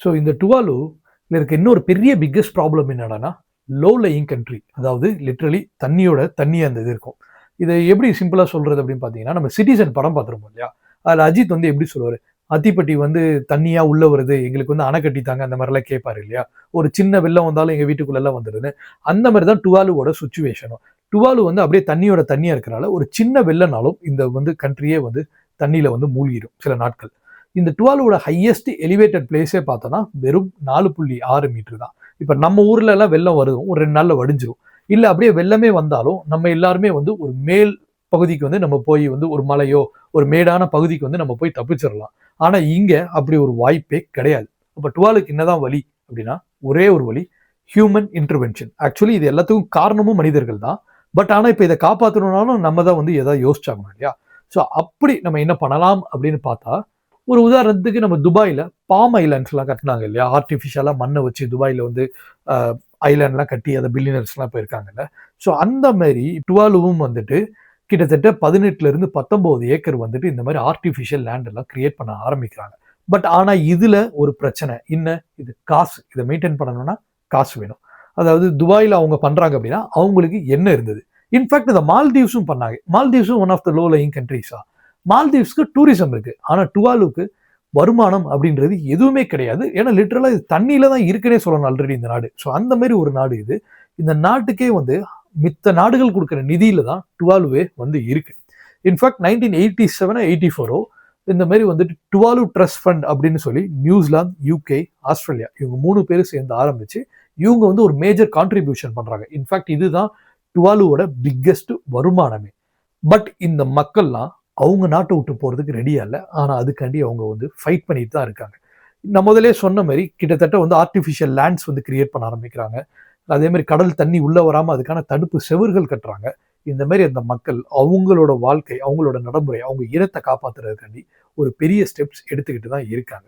So இந்த டுவாலு இருக்க இன்னொரு பெரிய பிக்கஸ்ட் ப்ராப்ளம் என்னடானா லோ லையிங் கண்ட்ரி அதாவது லிட்ரலி தண்ணியோட தண்ணி அந்த இது இருக்கும். இதை எப்படி சிம்பிளாக சொல்கிறது அப்படின்னு பார்த்தீங்கன்னா நம்ம சிட்டிசன் படம் பார்த்துருப்போம் இல்லையா? அதில் அஜித் வந்து எப்படி சொல்லுவார்? அத்திப்பட்டி வந்து தண்ணியாக உள்ளே வருது எங்களுக்கு வந்து அணை கட்டித்தாங்க அந்த மாதிரிலாம் கேட்பார் இல்லையா? ஒரு சின்ன வெள்ளம் வந்தாலும் எங்கள் வீட்டுக்குள்ளெல்லாம் வந்துடுது அந்த மாதிரி தான் டுவாலுவோட சுச்சுவேஷனும் டுவாலு வந்து அப்படியே தண்ணியோட தண்ணியாக இருக்கிறனால ஒரு சின்ன வெள்ளனாலும் இந்த வந்து கண்ட்ரியே வந்து தண்ணியில் வந்து மூழ்கிடும் சில நாட்கள். இந்த டுவாலுவோட ஹையஸ்ட் எலிவேட்டட் பிளேஸே பார்த்தோன்னா வெறும் நாலு புள்ளி ஆறு மீட்டர் தான். இப்போ நம்ம ஊர்லலாம் எல்லாம் வெள்ளம் வரும் ஒரு ரெண்டு நாளில் வடிஞ்சிரும். இல்லை அப்படியே வெள்ளமே வந்தாலும் நம்ம எல்லாருமே வந்து ஒரு மேல் பகுதிக்கு வந்து நம்ம போய் வந்து ஒரு மலையோ ஒரு மேடான பகுதிக்கு வந்து நம்ம போய் தப்பிச்சிடலாம் ஆனால் இங்கே அப்படி ஒரு வாய்ப்பே கிடையாது. அப்போ டுவாலுக்கு என்னதான் வழி அப்படின்னா ஒரே ஒரு வழி ஹியூமன் இன்டர்வென்ஷன் ஆக்சுவலி இது எல்லாத்துக்கும் காரணமும் மனிதர்கள் தான். பட் ஆனால் இப்போ இதை காப்பாற்றணும்னாலும் நம்ம தான் வந்து எதாவது யோசிச்சாகணும் இல்லையா? ஸோ அப்படி நம்ம என்ன பண்ணலாம் அப்படின்னு பார்த்தா ஒரு உதாரணத்துக்கு நம்ம துபாயில் பாம் ஐலாண்ட்ஸ்லாம் கட்டினாங்க இல்லையா? ஆர்டிஃபிஷியலாக மண்ணை வச்சு துபாயில் வந்து ஐலாண்ட்லாம் கட்டி அதை பில்லியனர்ஸ்லாம் போயிருக்காங்கல்ல. ஸோ அந்த மாதிரி டுவாலுவும் வந்துட்டு கிட்டத்தட்ட பதினெட்டுலேருந்து பத்தொம்போது ஏக்கர் வந்துட்டு இந்த மாதிரி ஆர்டிஃபிஷியல் லேண்ட் எல்லாம் கிரியேட் பண்ண ஆரம்பிக்கிறாங்க. பட் ஆனால் இதில் ஒரு பிரச்சனை. என்ன? இது காசு. இதை மெயின்டைன் பண்ணணும்னா காசு வேணும். அதாவது துபாயில் அவங்க பண்ணுறாங்க அப்படின்னா அவங்களுக்கு என்ன இருந்தது? இன்ஃபேக்ட் இதை மால்தீவ்ஸும் பண்ணாங்க. மால்தீவ்ஸும் one of the low lying கண்ட்ரிஸா மால்தீவ்ஸ்க்கு டூரிசம் இருக்குது ஆனால் டுவாலுக்கு வருமானம் அப்படின்றது எதுவுமே கிடையாது. ஏன்னா லிட்ரலாக இது தண்ணியில் தான் இருக்குன்னே சொல்லணும் ஆல்ரெடி இந்த நாடு. ஸோ அந்த மாதிரி ஒரு நாடு இது. இந்த நாட்டுக்கே வந்து மித்த நாடுகள் கொடுக்குற நிதியில தான் டுவாலுவே வந்து இருக்கு. In fact nineteen eighty seven eighty ஃபோரோ இந்த மாதிரி வந்துட்டு டுவாலு ட்ரஸ்ட் ஃபண்ட் அப்படின்னு சொல்லி நியூசிலாந்து யூகே ஆஸ்திரேலியா இவங்க மூணு பேரும் சேர்ந்து ஆரம்பிச்சு இவங்க வந்து ஒரு மேஜர் கான்ட்ரிபியூஷன் பண்ணுறாங்க இன்ஃபேக்ட் இதுதான் டுவாலுவோட பிக்கெஸ்ட் வருமானமே. பட் இந்த மக்கள்லாம் அவங்க நாட்டை விட்டு போகிறதுக்கு ரெடியாக இல்லை. ஆனால் அதுக்காண்டி அவங்க வந்து ஃபைட் பண்ணிட்டு தான் இருக்காங்க. நான் முதலே சொன்ன மாதிரி கிட்டத்தட்ட வந்து ஆர்டிஃபிஷியல் லேண்ட்ஸ் வந்து கிரியேட் பண்ண ஆரம்பிக்கிறாங்க. அதே மாதிரி கடல் தண்ணி உள்ளே வராமல் அதுக்கான தடுப்பு செவர்கள் கட்டுறாங்க. இந்த மாதிரி அந்த மக்கள் அவங்களோட வாழ்க்கை அவங்களோட நடைமுறை அவங்க இனத்தை காப்பாத்துறதுக்காண்டி ஒரு பெரிய ஸ்டெப்ஸ் எடுத்துக்கிட்டு தான் இருக்காங்க.